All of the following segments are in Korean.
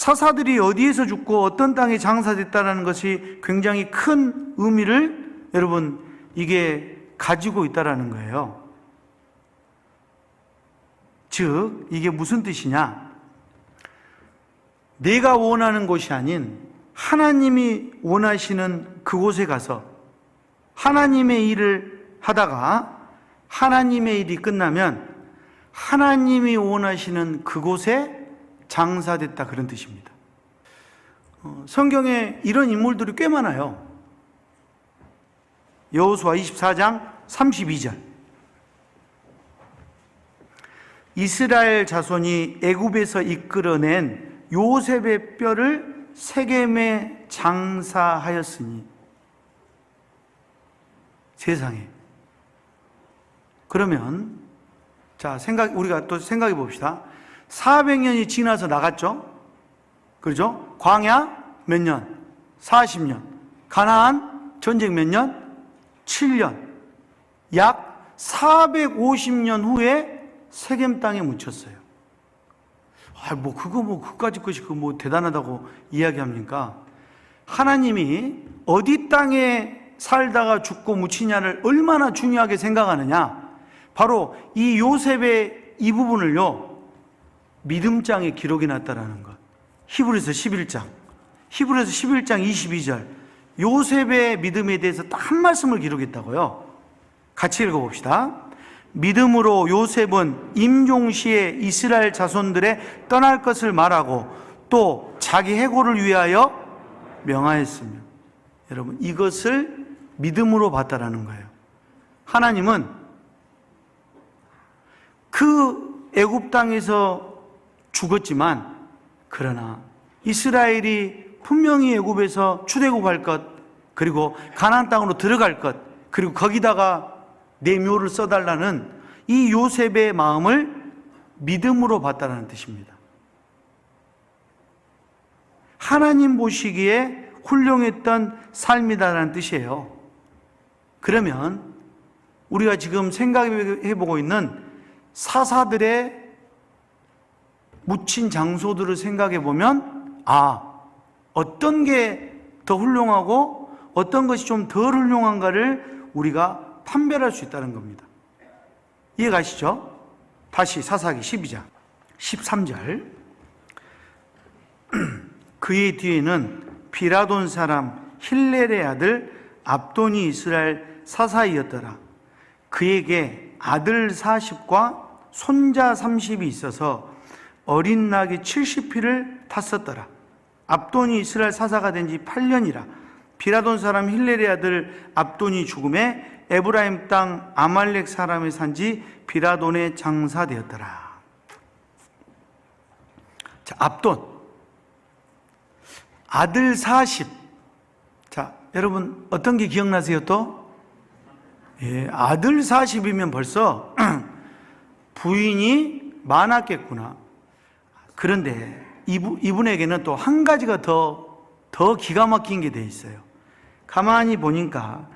사사들이 어디에서 죽고 어떤 땅에 장사됐다는 것이 굉장히 큰 의미를 여러분 이게 가지고 있다라는 거예요. 즉 이게 무슨 뜻이냐? 내가 원하는 곳이 아닌 하나님이 원하시는 그곳에 가서 하나님의 일을 하다가 하나님의 일이 끝나면 하나님이 원하시는 그곳에 장사됐다 그런 뜻입니다. 어, 성경에 이런 인물들이 꽤 많아요. 여호수아 24장 32절. 이스라엘 자손이 애굽에서 이끌어낸 요셉의 뼈를 세겜에 장사하였으니 세상에 그러면 자 생각 우리가 또 생각해 봅시다. 400년이 지나서 나갔죠. 그렇죠? 광야 몇 년? 40년. 가나안 전쟁 몇 년? 7년. 약 450년 후에 세겜 땅에 묻혔어요. 아, 뭐 그거 뭐 그까짓 것이 그 뭐 대단하다고 이야기합니까? 하나님이 어디 땅에 살다가 죽고 묻히냐를 얼마나 중요하게 생각하느냐? 바로 이 요셉의 이 부분을요. 믿음장에 기록이 났다라는 것. 히브리서 11장. 히브리서 11장 22절. 요셉의 믿음에 대해서 딱 한 말씀을 기록했다고요. 같이 읽어 봅시다. 믿음으로 요셉은 임종 시에 이스라엘 자손들의 떠날 것을 말하고 또 자기 해고를 위하여 명하였으며 여러분 이것을 믿음으로 봤다라는 거예요. 하나님은 그 애굽 땅에서 죽었지만 그러나 이스라엘이 분명히 애굽에서出애굽할 것 그리고 가나안 땅으로 들어갈 것 그리고 거기다가 내 묘를 써달라는 이 요셉의 마음을 믿음으로 봤다는 뜻입니다. 하나님 보시기에 훌륭했던 삶이다라는 뜻이에요. 그러면 우리가 지금 생각해 보고 있는 사사들의 묻힌 장소들을 생각해 보면 아 어떤 게 더 훌륭하고 어떤 것이 좀 덜 훌륭한가를 우리가 판별할 수 있다는 겁니다. 이해가시죠? 다시 사사기 12장 13절 그의 뒤에는 비라돈 사람 힐렐의 아들 압돈이 이스라엘 사사이었더라. 그에게 아들 40과 손자 30이 있어서 어린 낙이 70피를 탔었더라. 압돈이 이스라엘 사사가 된 지 8년이라. 비라돈 사람 힐렐의 아들 압돈이 죽음에 에브라임 땅 아말렉 사람이 산 지 비라돈에 장사되었더라. 자, 압돈. 아들 40. 자, 여러분 어떤 게 기억나세요 또? 예, 아들 40이면 벌써 부인이 많았겠구나. 그런데 이분, 이분에게는 또 한 가지가 더, 더 기가 막힌 게 돼 있어요. 가만히 보니까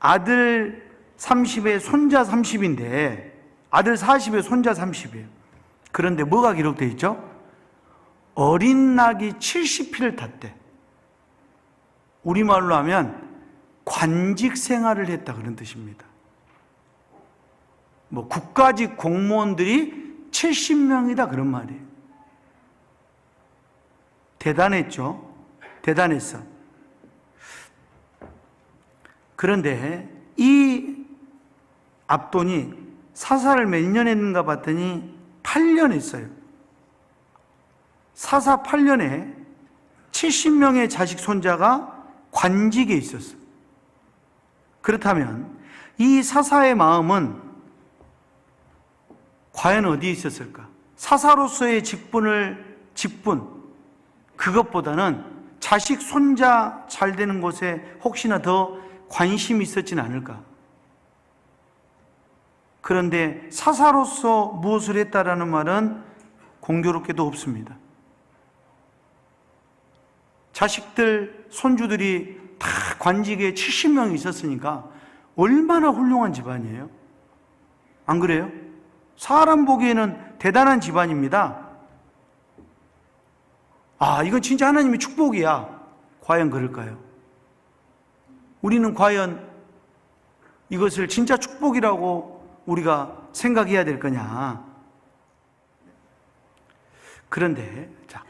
아들 30에 손자 30인데 아들 40에 손자 30이에요. 그런데 뭐가 기록되어 있죠? 어린 낙이 70피를 탔대. 우리말로 하면 관직 생활을 했다 그런 뜻입니다. 뭐 국가직 공무원들이 70명이다 그런 말이에요. 대단했죠. 대단했어. 그런데 이 압돈이 사사를 몇 년 했는가 봤더니 8년 했어요. 사사 8년에 70명의 자식 손자가 관직에 있었어. 그렇다면 이 사사의 마음은 과연 어디에 있었을까? 사사로서의 직분을 직분 그것보다는 자식 손자 잘 되는 곳에 혹시나 더 관심이 있었지는 않을까? 그런데 사사로서 무엇을 했다라는 말은 공교롭게도 없습니다. 자식들, 손주들이 다 관직에 70명이 있었으니까 얼마나 훌륭한 집안이에요? 안 그래요? 사람 보기에는 대단한 집안입니다. 아, 이건 진짜 하나님의 축복이야. 과연 그럴까요? 우리는 과연 이것을 진짜 축복이라고 우리가 생각해야 될 거냐? 그런데, 자,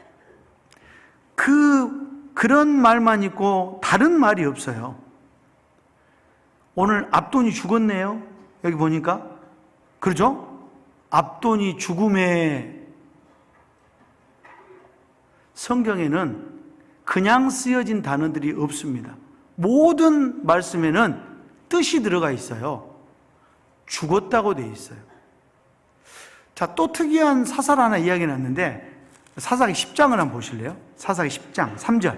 그, 그런 말만 있고 다른 말이 없어요. 오늘 압돈이 죽었네요. 여기 보니까. 그러죠? 압돈이 죽음에 성경에는 그냥 쓰여진 단어들이 없습니다. 모든 말씀에는 뜻이 들어가 있어요. 죽었다고 돼 있어요. 자, 또 특이한 사살 하나 이야기 났는데 사사기 10장을 한번 보실래요? 사사기 10장 3절.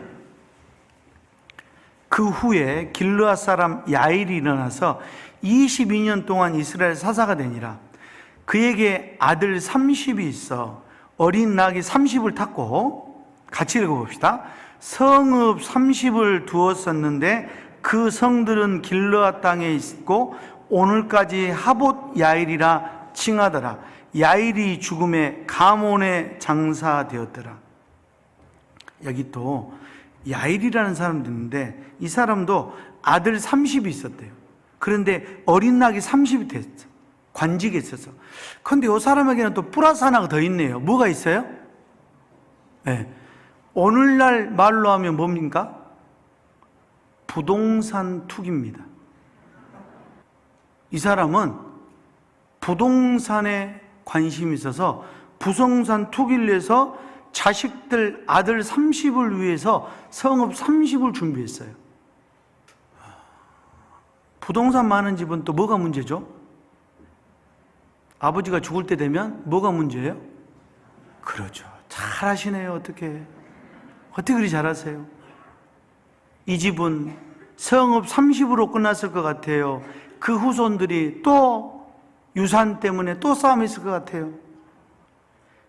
그 후에 길르앗 사람 야일이 일어나서 22년 동안 이스라엘 사사가 되니라. 그에게 아들 30이 있어 어린 낙이 30을 탔고 같이 읽어봅시다. 성읍 30을 두었었는데 그 성들은 길르앗 땅에 있고 오늘까지 하봇 야일이라 칭하더라. 야일이 죽음에 가몬에 장사되었더라. 여기 또 야일이라는 사람도 있는데 이 사람도 아들 30이 있었대요. 그런데 어린 낙이 30이 됐어. 관직이 있어서. 근데 이 사람에게는 또 플러스 하나가 더 있네요. 뭐가 있어요? 네. 오늘날 말로 하면 뭡니까? 부동산 투기입니다. 이 사람은 부동산에 관심이 있어서 부동산 투기를 해서 자식들 아들 30을 위해서 성읍 30을 준비했어요. 부동산 많은 집은 또 뭐가 문제죠? 아버지가 죽을 때 되면 뭐가 문제예요? 그렇죠. 잘 하시네요. 어떻게. 어떻게 그리 잘하세요? 이 집은 성읍 30으로 끝났을 것 같아요. 그 후손들이 또 유산 때문에 또 싸움이 있을 것 같아요.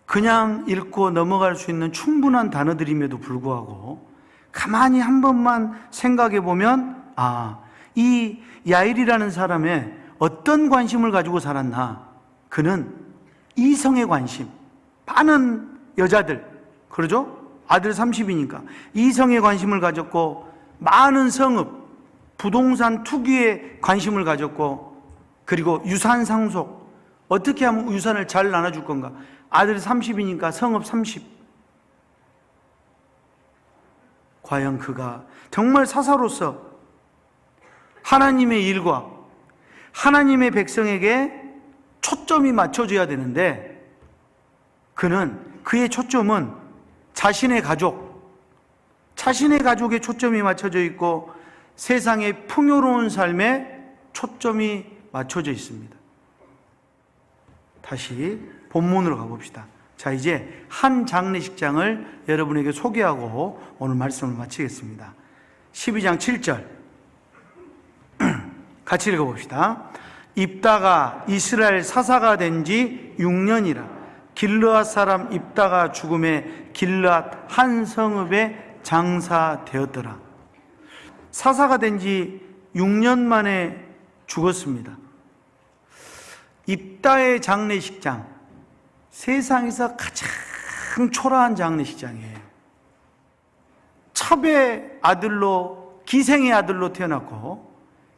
그냥 읽고 넘어갈 수 있는 충분한 단어들임에도 불구하고 가만히 한 번만 생각해 보면 아, 이 야일이라는 사람의 어떤 관심을 가지고 살았나? 그는 이성의 관심. 많은 여자들, 그러죠? 아들 30이니까. 이성의 관심을 가졌고, 많은 성읍, 부동산 투기에 관심을 가졌고, 그리고 유산 상속. 어떻게 하면 유산을 잘 나눠줄 건가? 아들 30이니까 성읍 30. 과연 그가 정말 사사로서 하나님의 일과 하나님의 백성에게 초점이 맞춰져야 되는데 그는 그의 초점은 자신의 가족, 자신의 가족에 초점이 맞춰져 있고 세상의 풍요로운 삶에 초점이 맞춰져 있습니다. 다시 본문으로 가봅시다. 자, 이제 한 장례식장을 여러분에게 소개하고 오늘 말씀을 마치겠습니다. 12장 7절. 같이 읽어봅시다. 입다가 이스라엘 사사가 된 지 6년이라 길르앗 사람 입다가 죽음에 길르앗 한 성읍에 장사되었더라. 사사가 된 지 6년 만에 죽었습니다. 입다의 장례식장, 세상에서 가장 초라한 장례식장이에요. 첩의 아들로, 기생의 아들로 태어났고,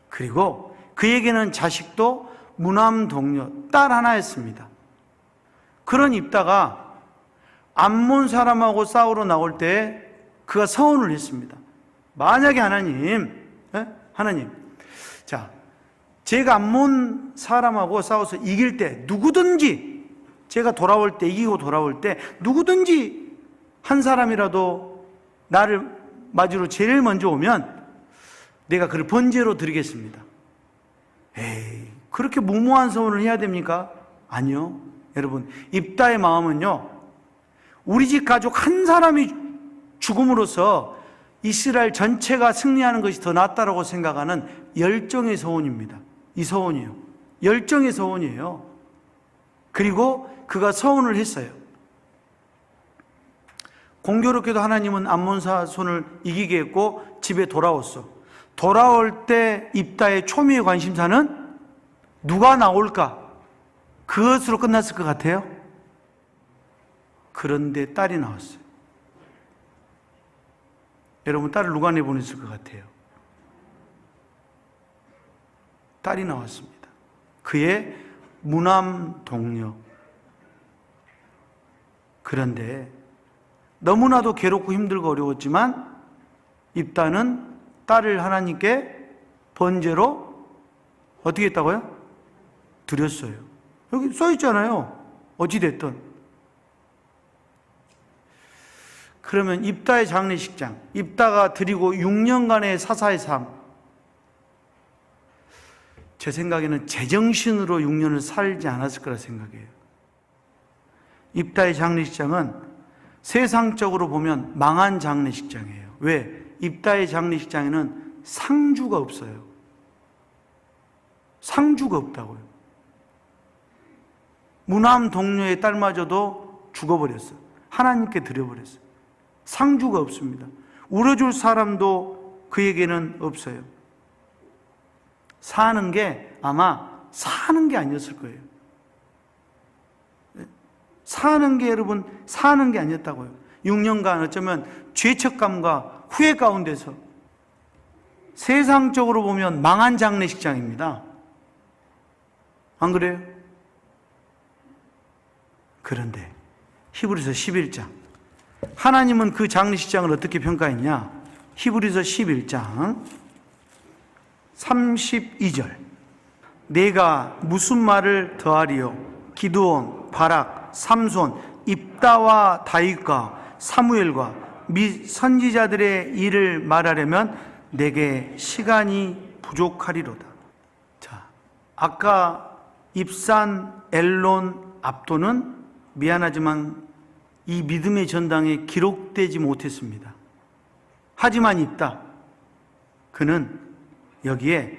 그리고 그에게는 자식도 무남 동료, 딸 하나였습니다. 그런 입다가 암몬 사람하고 싸우러 나올 때 그가 서원을 했습니다. 만약에 하나님, 예? 하나님, 자, 제가 암몬 사람하고 싸워서 이길 때 누구든지 제가 돌아올 때 이기고 돌아올 때 누구든지 한 사람이라도 나를 맞으러 제일 먼저 오면 내가 그를 번제로 드리겠습니다. 에이, 그렇게 무모한 서원을 해야 됩니까? 아니요. 여러분, 입다의 마음은요, 우리 집 가족 한 사람이 죽음으로써 이스라엘 전체가 승리하는 것이 더 낫다라고 생각하는 열정의 서원입니다. 이 서원이요. 열정의 서원이에요. 그리고 그가 서원을 했어요. 공교롭게도 하나님은 암몬사 손을 이기게 했고 집에 돌아왔어. 돌아올 때 입다의 초미의 관심사는 누가 나올까? 그것으로 끝났을 것 같아요. 그런데 딸이 나왔어요. 여러분 딸을 누가 내보냈을 것 같아요? 딸이 나왔습니다. 그의 무남 동료. 그런데 너무나도 괴롭고 힘들고 어려웠지만 입다는 딸을 하나님께 번제로 어떻게 했다고요? 드렸어요. 여기 써 있잖아요. 어찌됐든. 그러면 입다의 장례식장, 입다가 드리고 6년간의 사사의 삶. 제 생각에는 제정신으로 6년을 살지 않았을 거라 생각해요. 입다의 장례식장은 세상적으로 보면 망한 장례식장이에요. 왜? 입다의 장례식장에는 상주가 없어요. 상주가 없다고요. 무남 동료의 딸마저도 죽어버렸어요. 하나님께 드려버렸어요. 상주가 없습니다. 울어줄 사람도 그에게는 없어요. 사는 게 아마 사는 게 아니었을 거예요. 사는 게 여러분 사는 게 아니었다고요. 6년간 어쩌면 죄책감과 후회 가운데서 세상적으로 보면 망한 장례식장입니다. 안 그래요? 그런데 히브리서 11장 하나님은 그 장례식장을 어떻게 평가했냐? 히브리서 11장 32절 내가 무슨 말을 더하리요? 기드온, 바락, 삼손, 입다와 다윗과 사무엘과 미 선지자들의 일을 말하려면 내게 시간이 부족하리로다. 자, 아까 입산, 엘론, 압도는 미안하지만 이 믿음의 전당에 기록되지 못했습니다. 하지만 있다. 그는 여기에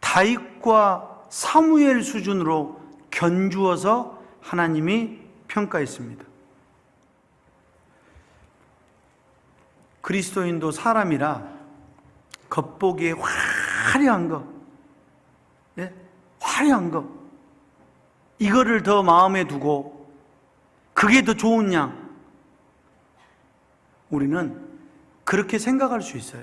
다윗과 사무엘 수준으로 견주어서 하나님이 평가했습니다. 그리스도인도 사람이라 겉보기에 화려한 것, 예? 화려한 것, 이거를 더 마음에 두고 그게 더 좋은 양, 우리는 그렇게 생각할 수 있어요.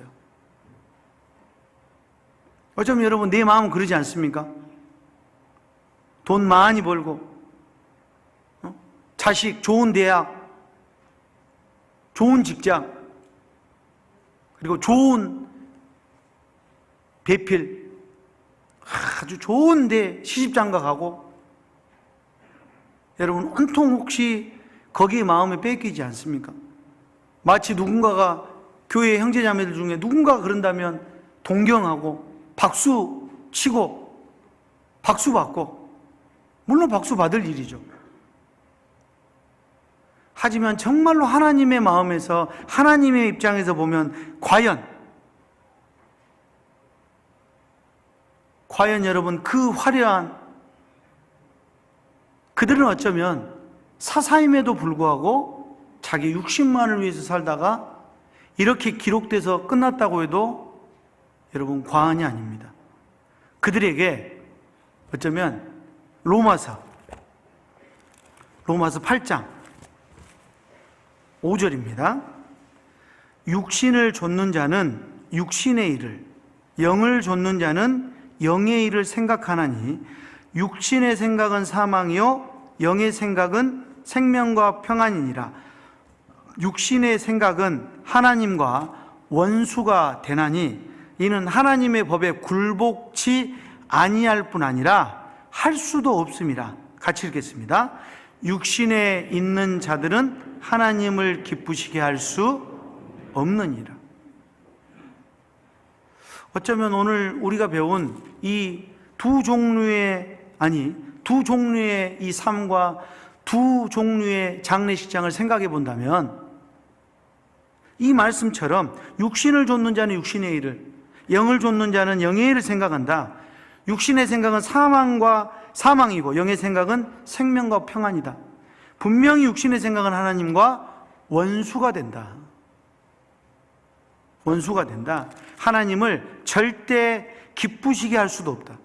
어쩌면 여러분 내 마음은 그러지 않습니까? 돈 많이 벌고 어? 자식 좋은 대학 좋은 직장 그리고 좋은 배필 아주 좋은 데 시집장가 가고 여러분 온통 혹시 거기에 마음에 뺏기지 않습니까? 마치 누군가가 교회 형제 자매들 중에 누군가가 그런다면 동경하고 박수 치고 박수 받고 물론 박수 받을 일이죠. 하지만 정말로 하나님의 마음에서 하나님의 입장에서 보면 과연 과연 여러분 그 화려한 그들은 어쩌면 사사임에도 불구하고 자기 육신만을 위해서 살다가 이렇게 기록돼서 끝났다고 해도 여러분 과언이 아닙니다. 그들에게 어쩌면 로마서 로마서 8장 5절입니다. 육신을 좇는 자는 육신의 일을 영을 좇는 자는 영의 일을 생각하나니 육신의 생각은 사망이요 영의 생각은 생명과 평안이니라 육신의 생각은 하나님과 원수가 되나니 이는 하나님의 법에 굴복치 아니할 뿐 아니라 할 수도 없습니다. 같이 읽겠습니다. 육신에 있는 자들은 하나님을 기쁘시게 할 수 없느니라. 어쩌면 오늘 우리가 배운 이 두 종류의 아니 두 종류의 이 삶과 두 종류의 장례식장을 생각해 본다면 이 말씀처럼 육신을 좇는 자는 육신의 일을 영을 좇는 자는 영의 일을 생각한다. 육신의 생각은 사망과 사망이고 영의 생각은 생명과 평안이다. 분명히 육신의 생각은 하나님과 원수가 된다. 원수가 된다. 하나님을 절대 기쁘시게 할 수도 없다.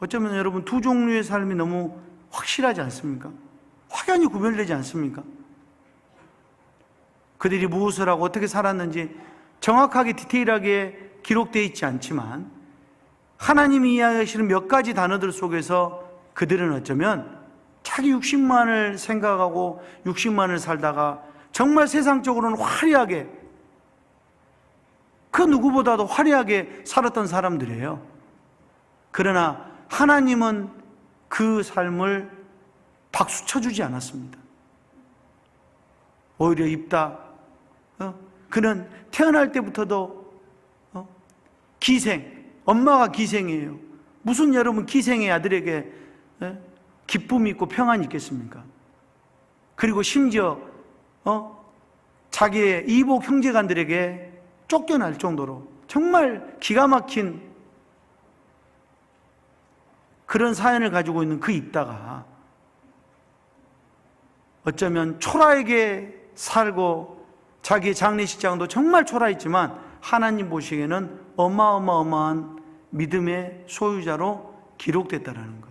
어쩌면 여러분 두 종류의 삶이 너무 확실하지 않습니까? 확연히 구별되지 않습니까? 그들이 무엇을 하고 어떻게 살았는지 정확하게 디테일하게 기록되어 있지 않지만 하나님이 이야기하시는 몇 가지 단어들 속에서 그들은 어쩌면 자기 육신만을 생각하고 육신만을 살다가 정말 세상적으로는 화려하게 그 누구보다도 화려하게 살았던 사람들이에요. 그러나 하나님은 그 삶을 박수 쳐주지 않았습니다. 오히려 입다. 어? 그는 태어날 때부터도 어? 기생, 엄마가 기생이에요. 무슨 여러분 기생의 아들에게 예? 기쁨이 있고 평안이 있겠습니까? 그리고 심지어 어? 자기의 이복 형제간들에게 쫓겨날 정도로 정말 기가 막힌 그런 사연을 가지고 있는 그 입다가 어쩌면 초라하게 살고 자기의 장례식장도 정말 초라했지만 하나님 보시기에는 어마어마어마한 믿음의 소유자로 기록됐다라는 것.